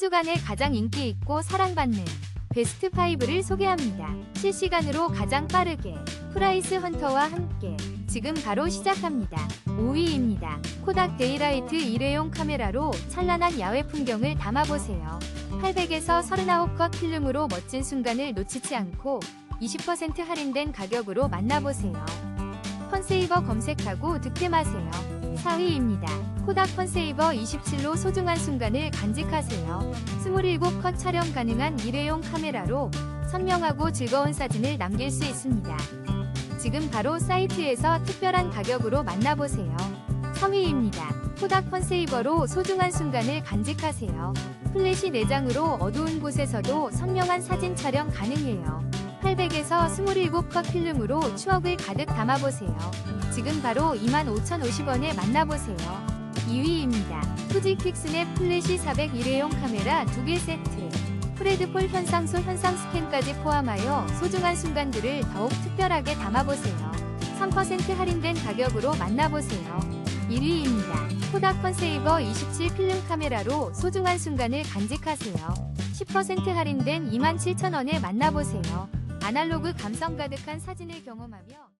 주간에 가장 인기 있고 사랑받는 베스트 5를 소개합니다. 실시간으로 가장 빠르게 프라이스 헌터와 함께 지금 바로 시작합니다. 5위입니다. 코닥 데이라이트 일회용 카메라로 찬란한 야외 풍경을 담아보세요. 800에서 39컷 필름으로 멋진 순간을 놓치지 않고 20% 할인된 가격으로 만나보세요. 컨세이버 검색하고 득템하세요. 4위입니다. 코닥 컨세이버 27로 소중한 순간을 간직하세요. 27컷 촬영 가능한 일회용 카메라로 선명하고 즐거운 사진을 남길 수 있습니다. 지금 바로 사이트에서 특별한 가격으로 만나보세요. 3위입니다. 코닥 컨세이버로 소중한 순간을 간직하세요. 플래시 내장으로 어두운 곳에서도 선명한 사진 촬영 가능해요. 800에서 27컷 필름으로 추억을 가득 담아보세요. 지금 바로 25,050원에 만나보세요. 2위입니다. 후지 퀵스냅 플래시 400 일회용 카메라 2개 세트. 프레드폴 현상소 현상 스캔까지 포함하여 소중한 순간들을 더욱 특별하게 담아보세요. 3% 할인된 가격으로 만나보세요. 1위입니다. 코닥 컨세이버 27 필름 카메라로 소중한 순간을 간직하세요. 10% 할인된 27,000원에 만나보세요. 아날로그 감성 가득한 사진을 경험하며